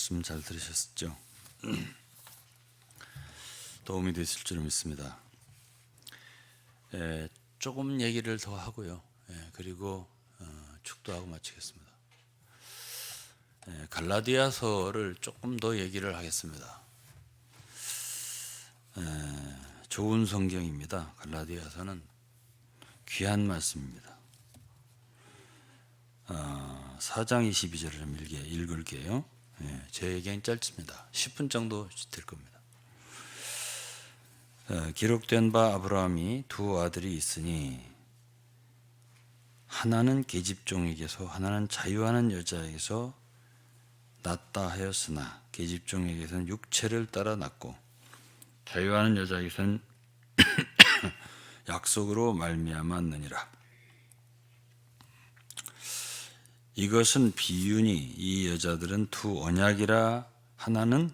말씀 잘 들으셨죠? 도움이 되실 줄 믿습니다. 예, 조금 얘기를 더 하고요. 예, 그리고 어, 축도하고 마치겠습니다. 예, 갈라디아서를 조금 더 얘기를 하겠습니다. 예, 좋은 성경입니다. 갈라디아서는 귀한 말씀입니다. 어, 4장 22절을 좀 읽게, 읽을게요. 예, 제 얘기는 짧습니다. 10분 정도 될 겁니다. 어, 기록된 바 아브라함이 두 아들이 있으니 하나는 계집종에게서 하나는 자유하는 여자에게서 낳다 하였으나 계집종에게서는 육체를 따라 낳고 자유하는 여자에게서는 약속으로 말미암았느니라. 이것은 비유니 이 여자들은 두 언약이라 하나는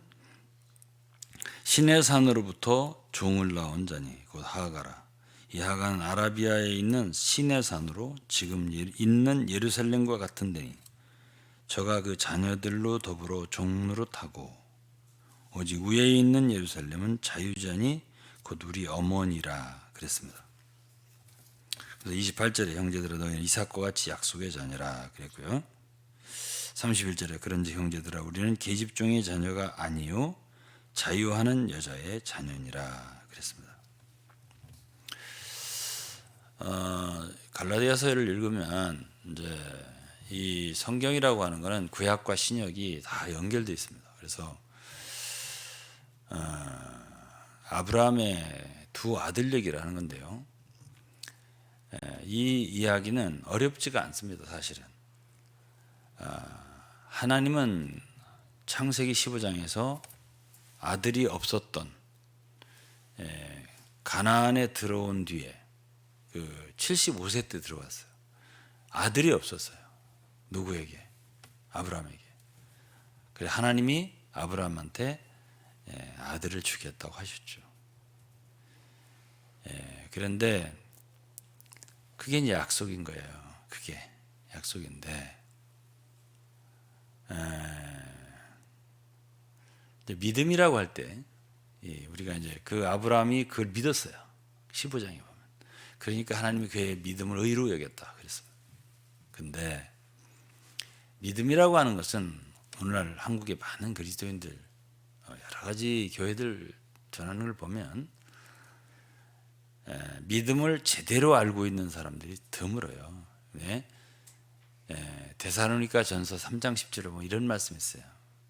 신의 산으로부터 종을 낳은 자니 곧 하가라. 이 하가는 아라비아에 있는 신의 산으로 지금 있는 예루살렘과 같은 데니 저가 그 자녀들로 더불어 종노릇하고 오직 위에 있는 예루살렘은 자유자니 곧 우리 어머니라 그랬습니다. 그래서 28절에 형제들아 너희는 이삭과 같이 약속의 자녀라 그랬고요. 31절에 그런지 형제들아 우리는 계집종의 자녀가 아니요 자유하는 여자의 자녀니라 그랬습니다. 어, 갈라디아서를 읽으면 이제 이 성경이라고 하는 것은 구약과 신약이 다 연결되어 있습니다. 그래서 어, 아브라함의 두 아들 얘기를 하는 건데요. 이 이야기는 어렵지가 않습니다. 사실은 하나님은 창세기 15장에서 아들이 없었던 가나안에 들어온 뒤에 그 75세 때 들어왔어요. 아들이 없었어요. 누구에게? 아브라함에게. 그래 하나님이 아브라함한테 아들을 주겠다고 하셨죠. 그런데 그게 이제 약속인 거예요. 그게 약속인데 믿음이라고 할 때 우리가 이제 그 아브라함이 그걸 믿었어요. 15장에 보면. 그러니까 하나님이 그의 믿음을 의로 여겼다 그랬습니다. 근데 믿음이라고 하는 것은 오늘날 한국의 많은 그리스도인들 어, 여러 가지 교회들 전하는 걸 보면 믿음을 제대로 알고 있는 사람들이 드물어요. 네? 대사로니까 전서 3장 10절에 뭐 이런 말씀 있어요.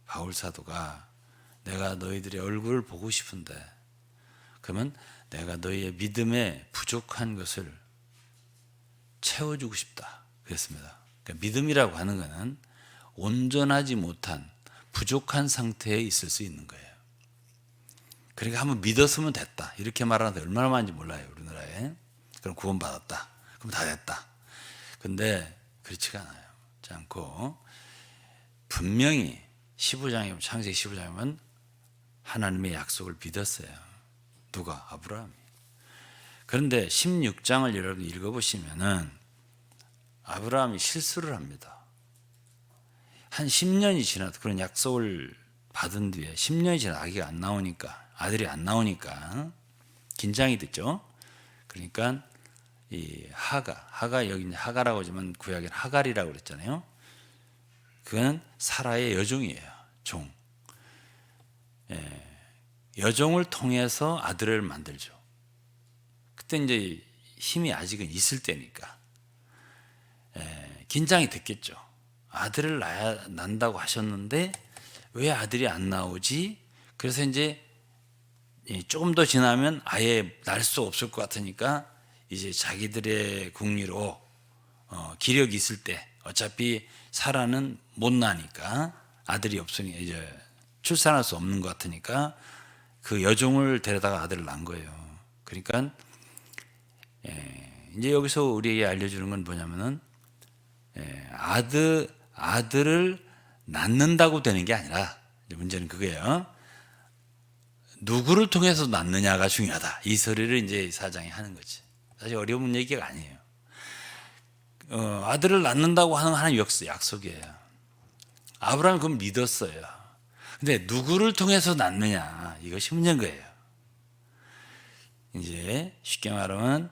바울 사도가 내가 너희들의 얼굴을 보고 싶은데 그러면 내가 너희의 믿음에 부족한 것을 채워주고 싶다. 그랬습니다. 그러니까 믿음이라고 하는 것은 온전하지 못한 부족한 상태에 있을 수 있는 거예요. 그러니까 한번 믿었으면 됐다. 이렇게 말하는데 얼마나 많은지 몰라요. 우리나라에. 그럼 구원받았다. 그럼 다 됐다. 근데 그렇지가 않아요. 그렇지 않고 분명히 15장이면 창세기 15장이면 하나님의 약속을 믿었어요. 누가? 아브라함이. 그런데 16장을 여러분 읽어보시면은 아브라함이 실수를 합니다. 한 10년이 지나도 그런 약속을 받은 뒤에 10년이 지나 아기가 안 나오니까 아들이 안 나오니까 긴장이 됐죠. 그러니까 이 하가 하가 여기 하가라고 하지만 구약엔 하갈이라고 그랬잖아요. 그건 사라의 여종이에요. 종. 예, 여종을 통해서 아들을 만들죠. 그때 이제 힘이 아직은 있을 때니까 예, 긴장이 됐겠죠. 아들을 낳아, 난다고 하셨는데 왜 아들이 안 나오지? 그래서 이제 조금 더 지나면 아예 날 수 없을 것 같으니까 이제 자기들의 궁리로 어, 기력이 있을 때 어차피 사라는 못 나니까 아들이 없으니 이제 출산할 수 없는 것 같으니까 그 여종을 데려다가 아들을 낳은 거예요. 그러니까 예, 이제 여기서 우리에게 알려주는 건 뭐냐면은 예, 아들 아들을 낳는다고 되는 게 아니라 문제는 그거예요. 누구를 통해서 낳느냐가 중요하다. 이 소리를 이제 사장이 하는 거지. 사실 어려운 얘기가 아니에요. 어, 아들을 낳는다고 하는 하나님 약속이에요. 아브라함이 그걸 믿었어요. 근데 누구를 통해서 낳느냐 이것이 문제인 거예요. 이제 쉽게 말하면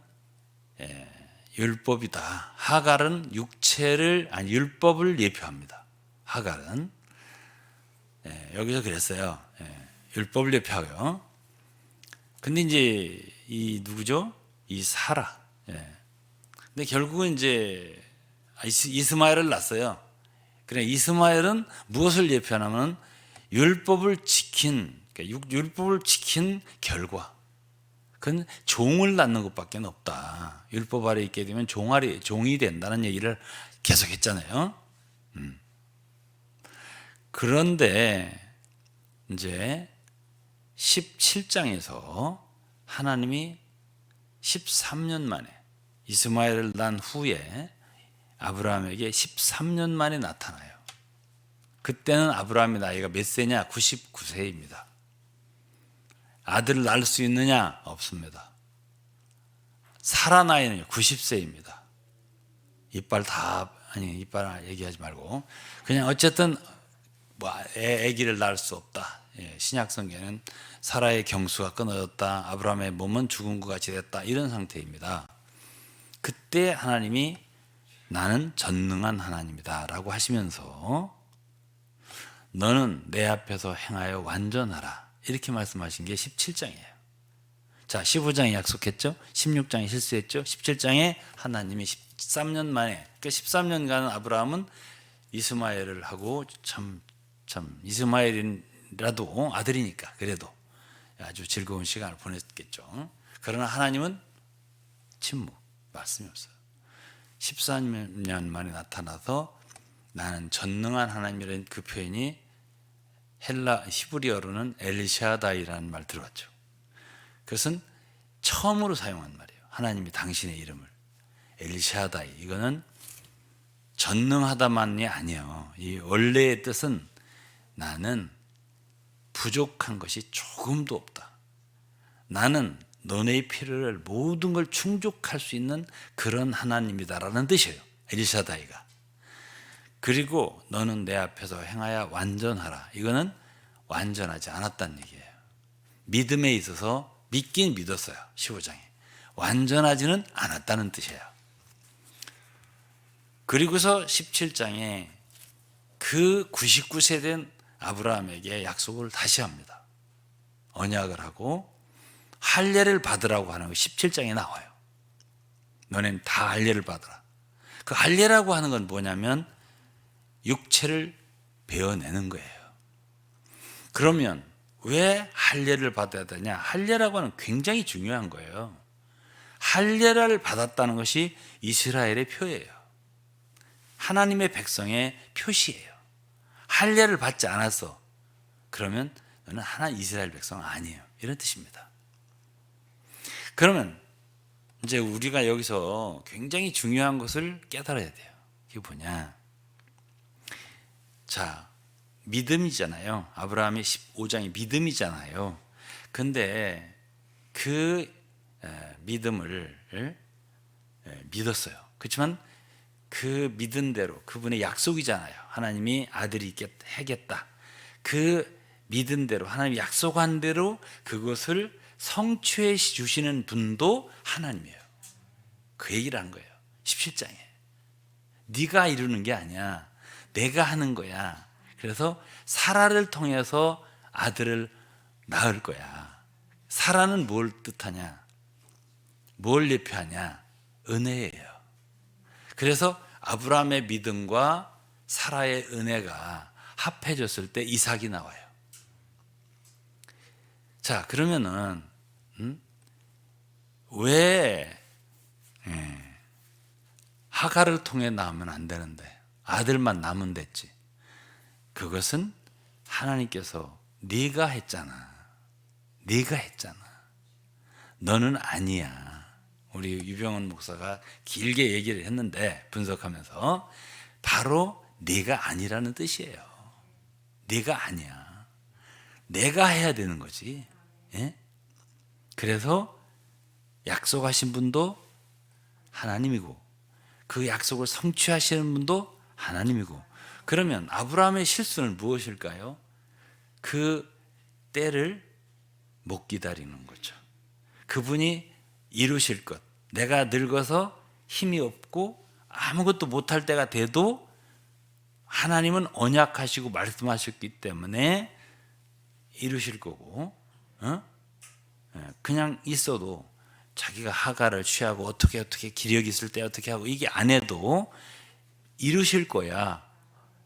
예, 율법이다. 하갈은 육체를 아니 율법을 예표합니다. 하갈은 예, 여기서 그랬어요. 예, 율법을 예표하고요. 근데 이제 이 누구죠? 이 사라. 예. 근데 결국은 이제 이스- 이스마엘을 낳았어요. 그래 이스마엘은 무엇을 예표하냐면 율법을 지킨 그러니까 육- 율법을 지킨 결과. 그건 종을 낳는 것밖에 없다. 율법 아래 있게 되면 종아리 종이 된다는 얘기를 계속했잖아요. 음. 그런데 이제 17장에서 하나님이 13년 만에 이스마엘을 낳은 후에 아브라함에게 13년 만에 나타나요. 그때는 아브라함의 나이가 몇 세냐? 99세입니다. 아들을 낳을 수 있느냐? 없습니다. 사라 나이는 90세입니다. 이빨 다 아니 이빨 얘기하지 말고 그냥 어쨌든 뭐 애, 아기를 낳을 수 없다. 예, 신약 성경에는 사라의 경수가 끊어졌다. 아브라함의 몸은 죽은 것 같이 됐다. 이런 상태입니다. 그때 하나님이 나는 전능한 하나님이다라고 하시면서 너는 내 앞에서 행하여 완전하라. 이렇게 말씀하신 게 17장이에요. 자, 15장에 약속했죠? 16장에 실수했죠? 17장에 하나님이 13년 만에, 그 13년간 아브라함은 이스마엘을 하고 참, 참, 이스마엘이 라도 아들이니까 그래도 아주 즐거운 시간을 보냈겠죠. 그러나 하나님은 침묵, 말씀이 없어요. 14년 만에 나타나서 나는 전능한 하나님이라는 그 표현이 헬라 히브리어로는 엘샤다이라는 말 들어봤죠. 그것은 처음으로 사용한 말이에요. 하나님이 당신의 이름을 엘샤다이 이거는 전능하다만이 아니에요. 이 원래의 뜻은 나는 부족한 것이 조금도 없다. 나는 너네의 필요를 모든 걸 충족할 수 있는 그런 하나님이다라는 뜻이에요. 엘샤다이가. 그리고 너는 내 앞에서 행하여 완전하라. 이거는 완전하지 않았다는 얘기예요. 믿음에 있어서 믿긴 믿었어요. 15장에. 완전하지는 않았다는 뜻이에요. 그리고서 17장에 그 99세 된 아브라함에게 약속을 다시 합니다. 언약을 하고 할례를 받으라고 하는 거 17장에 나와요. 너넨 다 할례를 받으라. 그 할례라고 하는 건 뭐냐면 육체를 베어내는 거예요. 그러면 왜 할례를 받아야 되냐? 할례라고 하는 굉장히 중요한 거예요. 할례를 받았다는 것이 이스라엘의 표예요. 하나님의 백성의 표시예요. 할례를 받지 않았어. 그러면 너는 하나 이스라엘 백성 아니에요. 이런 뜻입니다. 그러면 이제 우리가 여기서 굉장히 중요한 것을 깨달아야 돼요. 이게 뭐냐? 자, 믿음이잖아요. 아브라함의 15장이 믿음이잖아요. 근데 그 에, 믿음을 에, 믿었어요. 그렇지만 그 믿은 대로 그분의 약속이잖아요. 하나님이 아들이 있겠, 하겠다. 그 믿은 대로 하나님이 약속한 대로 그것을 성취해 주시는 분도 하나님이에요. 그 얘기를 한 거예요. 17장에. 네가 이루는 게 아니야. 내가 하는 거야. 그래서 사라를 통해서 아들을 낳을 거야. 사라는 뭘 뜻하냐? 뭘 예표하냐? 은혜예요. 그래서 아브라함의 믿음과 사라의 은혜가 합해졌을 때 이삭이 나와요. 자, 그러면은 음? 왜 예, 하가를 통해 낳으면 안 되는데 아들만 낳으면 됐지. 그것은 하나님께서 네가 했잖아. 네가 했잖아. 너는 아니야. 우리 유병원 목사가 길게 얘기를 했는데 분석하면서 바로 네가 아니라는 뜻이에요. 네가 아니야. 내가 해야 되는 거지. 예? 그래서 약속하신 분도 하나님이고 그 약속을 성취하시는 분도 하나님이고 그러면 아브라함의 실수는 무엇일까요? 그 때를 못 기다리는 거죠. 그분이 이루실 것. 내가 늙어서 힘이 없고 아무것도 못할 때가 돼도 하나님은 언약하시고 말씀하셨기 때문에 이루실 거고, 어? 예, 그냥 있어도 자기가 하가를 취하고 어떻게 어떻게 기력 있을 때 어떻게 하고 이게 안 해도 이루실 거야.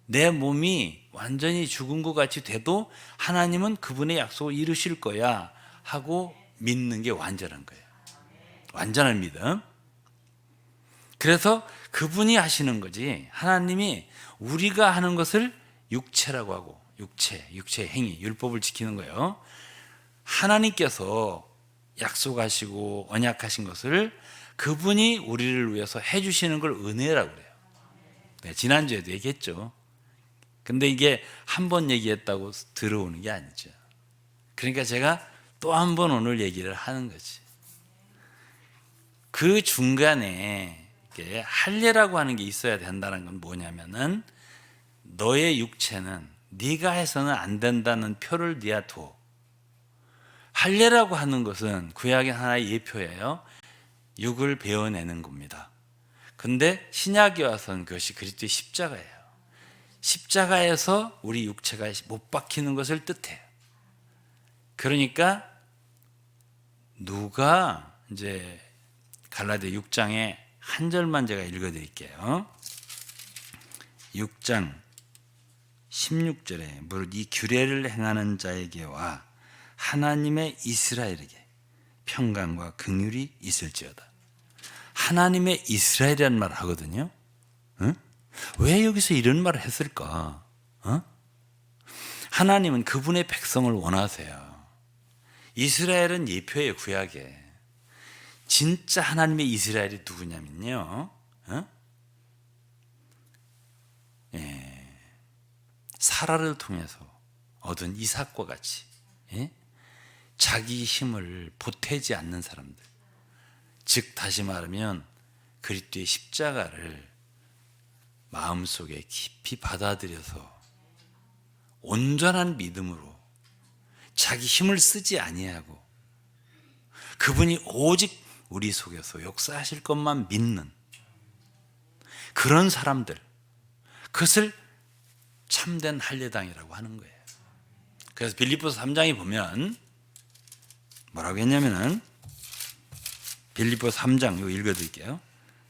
내 몸이 완전히 죽은 것 같이 돼도 하나님은 그분의 약속을 이루실 거야 하고 믿는 게 완전한 거예요. 완전한 믿음. 그래서 그분이 하시는 거지. 하나님이 우리가 하는 것을 육체라고 하고 육체, 육체 행위, 율법을 지키는 거예요. 하나님께서 약속하시고 언약하신 것을 그분이 우리를 위해서 해주시는 걸 은혜라고 그래요. 네, 지난주에도 얘기했죠. 근데 이게 한 번 얘기했다고 들어오는 게 아니죠. 그러니까 제가 또 한 번 오늘 얘기를 하는 거지. 그 중간에 할례라고 하는 게 있어야 된다는 건 뭐냐면은 너의 육체는 네가 해서는 안 된다는 표를 네가 둬. 할례라고 하는 것은 구약의 하나의 예표예요. 육을 베어내는 겁니다. 근데 신약에 와서는 그것이 그리스도의 십자가예요. 십자가에서 우리 육체가 못 박히는 것을 뜻해요. 그러니까 누가 이제 갈라디아 6장에 한 절만 제가 읽어 드릴게요. 6장 16절에 무릇 이 규례를 행하는 자에게와 하나님의 이스라엘에게 평강과 긍휼이 있을지어다. 하나님의 이스라엘이라는 말을 하거든요. 응? 왜 여기서 이런 말을 했을까? 어? 하나님은 그분의 백성을 원하세요. 이스라엘은 예표의 구약에 진짜 하나님의 이스라엘이 누구냐면요. 어? 예, 사라를 통해서 얻은 이삭과 같이 예? 자기 힘을 보태지 않는 사람들. 즉 다시 말하면 그리스도의 십자가를 마음속에 깊이 받아들여서 온전한 믿음으로 자기 힘을 쓰지 아니하고 그분이 오직 우리 속에서 역사하실 것만 믿는 그런 사람들 그것을 참된 할례당이라고 하는 거예요. 그래서 빌립보서 3장에 보면 뭐라고 했냐면은 빌립보 3장 이거 읽어 드릴게요.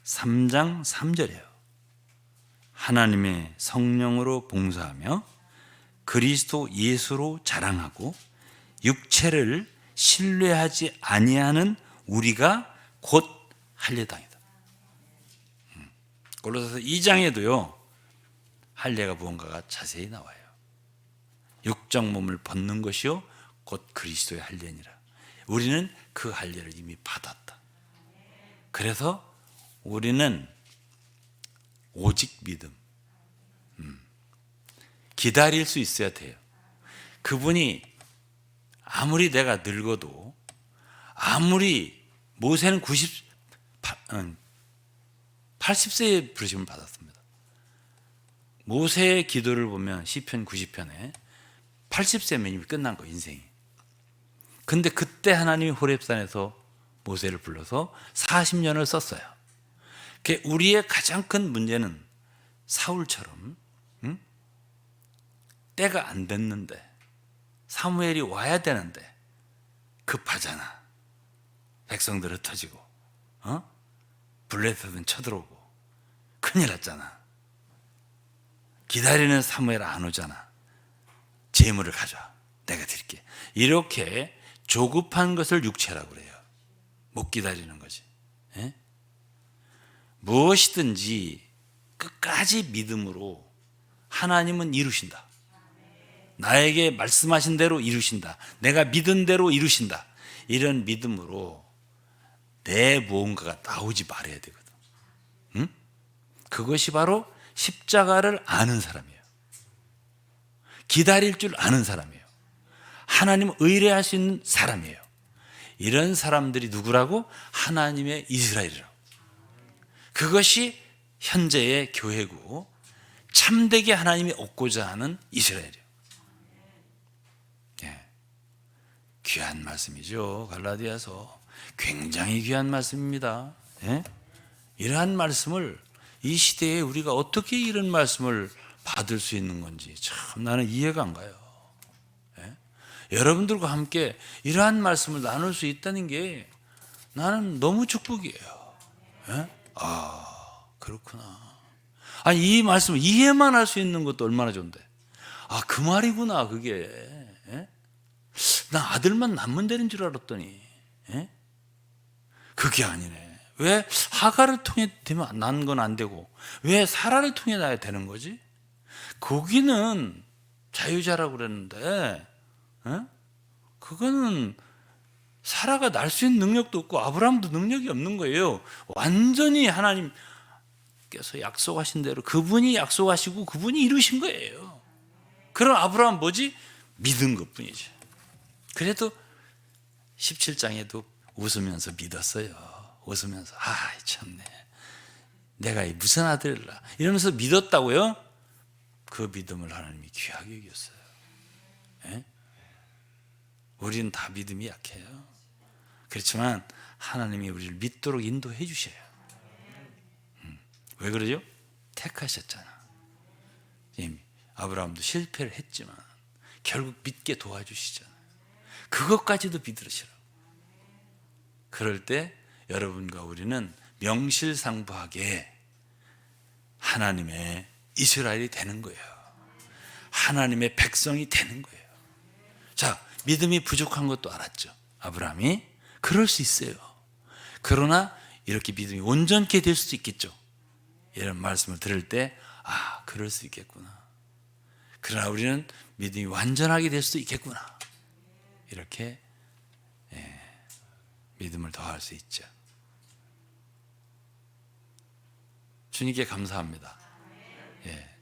3장 3절이에요. 하나님의 성령으로 봉사하며 그리스도 예수로 자랑하고 육체를 신뢰하지 아니하는 우리가 곧 할례당이다. 음. 골로새서 2장에도요. 할례가 무언가가 자세히 나와요. 육적 몸을 벗는 것이요 곧 그리스도의 할례니라. 우리는 그 할례를 이미 받았다. 그래서 우리는 오직 믿음. 음. 기다릴 수 있어야 돼요. 그분이 아무리 내가 늙어도 아무리 모세는 90 80세에 부르심을 받았습니다. 모세의 기도를 보면 시편 90편에 80세면 이미 끝난 거 인생이. 근데 그때 하나님이 호렙산에서 모세를 불러서 40년을 썼어요. 우리의 가장 큰 문제는 사울처럼 응? 때가 안 됐는데 사무엘이 와야 되는데 급하잖아. 백성들 흩어지고 어? 블레셋은 쳐들어오고 큰일 났잖아. 기다리는 사무엘 안 오잖아. 재물을 가져와. 내가 드릴게. 이렇게 조급한 것을 육체라고 그래요. 못 기다리는 거지. 예? 무엇이든지 끝까지 믿음으로 하나님은 이루신다. 나에게 말씀하신 대로 이루신다. 내가 믿은 대로 이루신다. 이런 믿음으로 내 무언가가 나오지 말아야 되거든. 응? 그것이 바로 십자가를 아는 사람이에요. 기다릴 줄 아는 사람이에요. 하나님 의뢰할 수 있는 사람이에요. 이런 사람들이 누구라고? 하나님의 이스라엘이라고. 그것이 현재의 교회고 참되게 하나님이 얻고자 하는 이스라엘이에요. 귀한 말씀이죠. 갈라디아서 굉장히 귀한 말씀입니다. 예? 이러한 말씀을 이 시대에 우리가 어떻게 이런 말씀을 받을 수 있는 건지 참 나는 이해가 안 가요. 예? 여러분들과 함께 이러한 말씀을 나눌 수 있다는 게 나는 너무 축복이에요. 예? 아 그렇구나. 아니 이 말씀을 이해만 할 수 있는 것도 얼마나 좋은데. 아 그 말이구나 그게. 예? 나 아들만 낳으면 되는 줄 알았더니 예? 그게 아니네. 왜 하가를 통해 되면 난 건 안 되고 왜 사라를 통해 나야 되는 거지? 거기는 자유자라고 그랬는데 예? 그거는 사라가 날 수 있는 능력도 없고 아브라함도 능력이 없는 거예요. 완전히 하나님께서 약속하신 대로 그분이 약속하시고 그분이 이루신 거예요. 그럼 아브라함 뭐지? 믿은 것뿐이죠. 그래도 17장에도 웃으면서 믿었어요. 웃으면서 아 참네. 내가 이 무슨 아들라 이러면서 믿었다고요? 그 믿음을 하나님이 귀하게 여겼어요. 예? 우리는 다 믿음이 약해요. 그렇지만 하나님이 우리를 믿도록 인도해 주셔요. 음. 왜 그러죠? 택하셨잖아. 이미 아브라함도 실패를 했지만 결국 믿게 도와주시잖아요. 그것까지도 믿으시라고. 그럴 때 여러분과 우리는 명실상부하게 하나님의 이스라엘이 되는 거예요. 하나님의 백성이 되는 거예요. 자, 믿음이 부족한 것도 알았죠. 아브라함이 그럴 수 있어요. 그러나 이렇게 믿음이 온전케 될 수도 있겠죠. 이런 말씀을 들을 때 아, 그럴 수 있겠구나. 그러나 우리는 믿음이 완전하게 될 수도 있겠구나. 이렇게 예, 믿음을 더할 수 있죠. 주님께 감사합니다. 예,